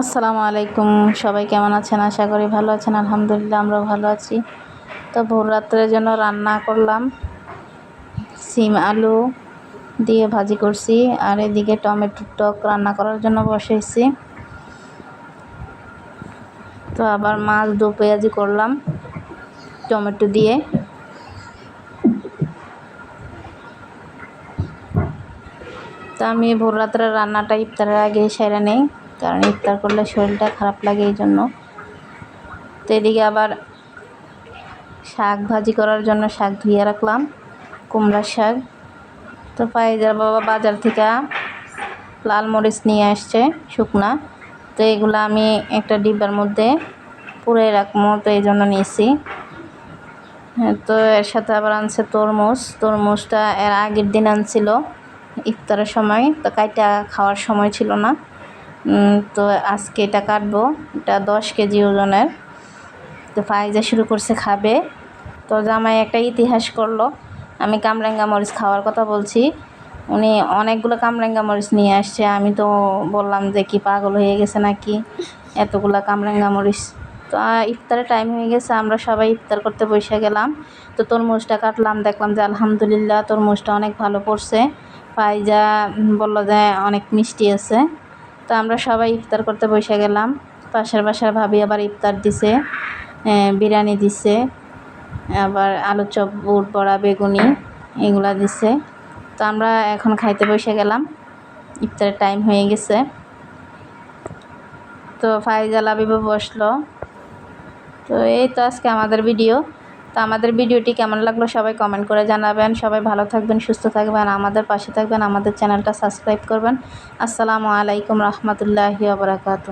আসসালামু আলাইকুম। সবাই কেমন আছেন? আশা করি ভালো আছেন। আলহামদুলিল্লাহ, আমরাও ভালো আছি। তো ভোর রাত্রের জন্য রান্না করলাম। সিম আলু দিয়ে ভাজি করছি। আর এদিকে টমেটোর টক রান্না করার জন্য বসেছি। তো আবার মাছ, দু পেঁয়াজি করলাম টমেটো দিয়ে। তা আমি ভোর রাত্রে রান্নাটা ইফতারের আগে সেরে নেই। কারণ ইফতার করলে শরীরটা খারাপ লাগে এই জন্য। তো এদিকে আবার শাক ভাজি করার জন্য শাক ধুয়ে রাখলাম কুমড়ার শাক। তো পাইজার বাবা বাজার থেকে লাল মরিচ নিয়ে আসছে শুকনা। তো এগুলো আমি একটা ডিব্বার মধ্যে পুড়ে রাখব তো এই জন্য নিয়েছি। হ্যাঁ, তো এর সাথে আবার আনছে তরমুজ। তরমুজটা এর আগের দিন আনছিল ইফতারের সময় তো কাইটা খাওয়ার সময় ছিল না। তো আজকে এটা কাটবো। এটা দশ কেজি ওজনের। তো ফাইজা শুরু করছে খাবে। তো জামাই একটা ইতিহাস করল। আমি কামরাঙ্গা মরিচ খাওয়ার কথা বলছি। উনি অনেকগুলো কামরাঙ্গা মরিচ নিয়ে আসছে। আমি তো বললাম যে কি পাগল হয়ে গেছে নাকি? এতগুলো কামরাঙ্গা মরিচ। তো ইফতারের টাইম হয়ে গেছে। আমরা সবাই ইফতার করতে বসে গেলাম। তো তরমুজটা কাটলাম। দেখলাম যে আলহামদুলিল্লাহ তরমুজটা অনেক ভালো পড়ছে। ফাইজা বলল যে অনেক মিষ্টি আছে। তো আমরা সবাই ইফতার করতে বসে গেলাম। পাশের বাসার ভাবি আবার ইফতার দিছে বিরিয়ানি দিছে, আবার আলু চপ, বুট, বড়া, বেগুনি এগুলা দিছে। তো আমরা এখন খাইতে বসে গেলাম। ইফতারের টাইম হয়ে গেছে। তো ফাইজাল আবিবও বসল। তো এই তো আজকে আমাদের ভিডিও। তো আমাদের ভিডিওটি কেমন লাগল সবাই কমেন্ট করে জানাবেন। সবাই ভালো থাকবেন, সুস্থ থাকবেন, আমাদের পাশে থাকবেন, আমাদের চ্যানেলটা সাবস্ক্রাইব করবেন। আসসালামু আলাইকুম রহমতুল্লাহি আবরাকাতু